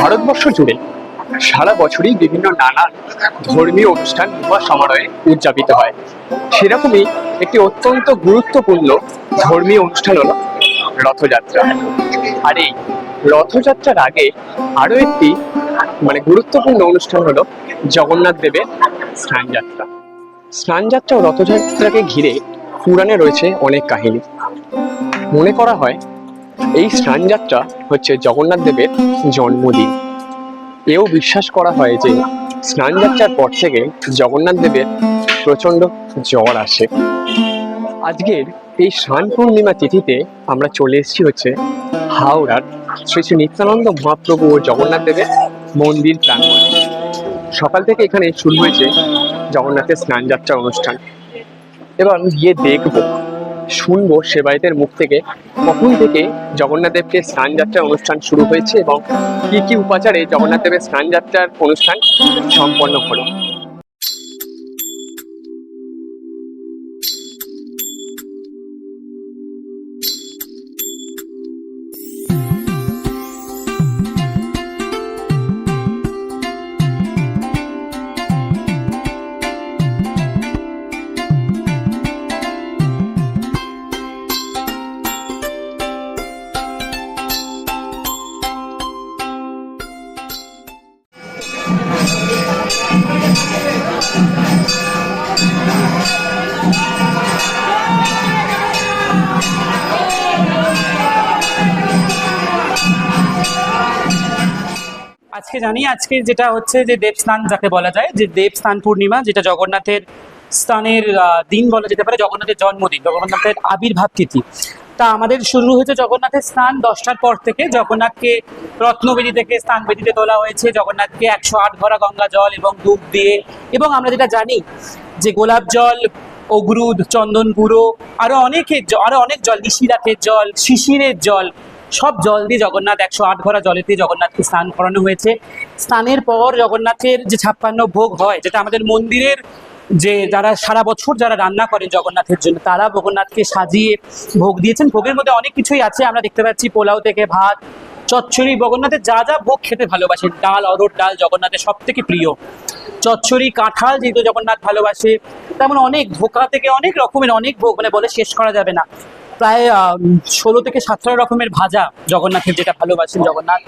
ভারতবর্ষ জুড়ে সারা বছরই বিভিন্ন নানান ধর্মীয় অনুষ্ঠান বা সমারোহে উদযাপিত হয়। সেরকমই একটি অত্যন্ত গুরুত্বপূর্ণ ধর্মীয় অনুষ্ঠান হলো রথযাত্রা। আর এই রথযাত্রার আগে আরও একটি মানে গুরুত্বপূর্ণ অনুষ্ঠান হলো জগন্নাথ দেবের স্নানযাত্রা। স্নানযাত্রা ও রথযাত্রাকে ঘিরে পুরাণে রয়েছে অনেক কাহিনী। মনে করা হয় এই স্নানযাত্রা হচ্ছে জগন্নাথ দেবের জন্মদিন। এও বিশ্বাস করা হয় যে স্নানযাত্রার পর থেকে জগন্নাথ দেবের প্রচণ্ড জ্বর আসে। আজকের এই স্নান পূর্ণিমা তিথিতে আমরা চলে এসেছি হচ্ছে হাওড়ার শ্রী শ্রী নিত্যানন্দ মহাপ্রভু ও জগন্নাথ দেবের মন্দির প্রাঙ্গণ। সকাল থেকে এখানে শুরু হয়েছে জগন্নাথের স্নানযাত্রা অনুষ্ঠান। এবং গিয়ে দেখব শুনব সেবায়তের মুখ থেকে। কখন থেকে জগন্নাথ দেবকে স্নানযাত্রার অনুষ্ঠান শুরু হয়েছে এবং কি কি উপাচারে জগন্নাথ দেবের স্নান যাত্রার অনুষ্ঠান সম্পন্ন হলো? আজকে জানি, আজকে যেটা হচ্ছে যে দেব স্নান যাকে বলা যায়, যে দেব স্নান পূর্ণিমা, যেটা জগন্নাথের স্থানের দিন বলা যেতে পারে, জগন্নাথের জন্মদিন, জগন্নাথের আবির্ভাব তিথি। তা আমাদের শুরু হয়েছে জগন্নাথের স্নান দশটার পর থেকে। জগন্নাথকে রত্নবেদী থেকে স্নান বেদিতে তোলা হয়েছে। জগন্নাথকে একশো আট ভরা গঙ্গা জল এবং দুধ দিয়ে এবং আমরা যেটা জানি যে গোলাপ জল, অগ্রুদ, চন্দন গুঁড়ো, আরও অনেকের জ- আরও অনেক জল নিশিরাতের জল, শিশিরের জল, সব জল দিয়ে জগন্নাথ একশো আট ভরা জলেতে জগন্নাথকে স্নান করানো হয়েছে। স্নানের পর জগন্নাথের যে ছাপ্পান্ন ভোগ হয়, যেটা আমাদের মন্দিরের যে যারা সারা বছর যারা রান্না করেন জগন্নাথের জন্য, তারা জগন্নাথকে সাজিয়ে ভোগ দিয়েছেন। ভোগের মধ্যে অনেক কিছুই আছে, আমরা দেখতে পাচ্ছি পোলাও থেকে ভাত, চচ্চড়ি জগন্নাথের যা যা ভোগ খেতে ভালোবাসেন, ডাল অরড় ডাল জগন্নাথের সব থেকে প্রিয়। চচ্চড়ি, কাঁঠাল যেহেতু জগন্নাথ ভালোবাসে, তেমন অনেক ধোকা থেকে অনেক রকমের অনেক ভোগ মানে বলে শেষ করা যাবে না। প্রায় ষোলো থেকে সতেরো রকমের ভাজা জগন্নাথের যেটা ভালোবাসেন জগন্নাথ।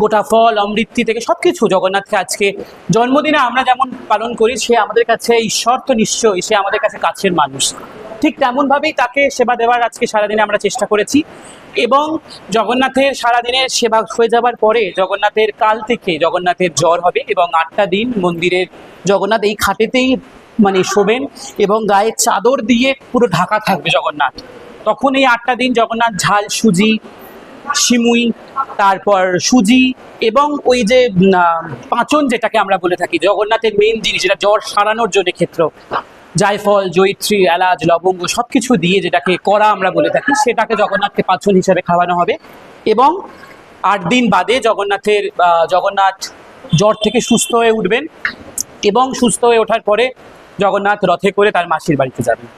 গোটা ফল, অমৃতি থেকে সবকিছু জগন্নাথকে আজকে জন্মদিনে আমরা যেমন পালন করি, সে আমাদের কাছে ঈশ্বর তো নিশ্চয়ই, সে আমাদের কাছে কাছের মানুষ। ঠিক তেমনভাবেই তাকে সেবা দেওয়ার আজকে সারাদিনে আমরা চেষ্টা করেছি এবং জগন্নাথের সারাদিনের সেবা হয়ে যাবার পরে জগন্নাথের কাল থেকে জগন্নাথের জ্বর হবে এবং আটটা দিন মন্দিরের জগন্নাথ এই খাটেতেই মানে শোবেন এবং গায়ে চাদর দিয়ে পুরো ঢাকা থাকবে জগন্নাথ। তখন এই আটটা দিন জগন্নাথ ঝাল, সুজি সিমুই তারপর সুজি এবং ওই যে পাঁচন যেটাকে আমরা বলে থাকি, জগন্নাথের মেন জিনিস, যেটা জ্বর সারানোর জন্য ক্ষেত্র। জায়ফল, জৈত্রী, এলাচ, লবঙ্গ সব কিছু দিয়ে যেটাকে করা আমরা বলে থাকি, সেটাকে জগন্নাথকে পাঁচন হিসাবে খাওয়ানো হবে। এবং আট দিন বাদে জগন্নাথের জগন্নাথ জ্বর থেকে সুস্থ হয়ে উঠবেন এবং সুস্থ হয়ে ওঠার পরে জগন্নাথ রথে করে তার মাসির বাড়িতে যাবেন।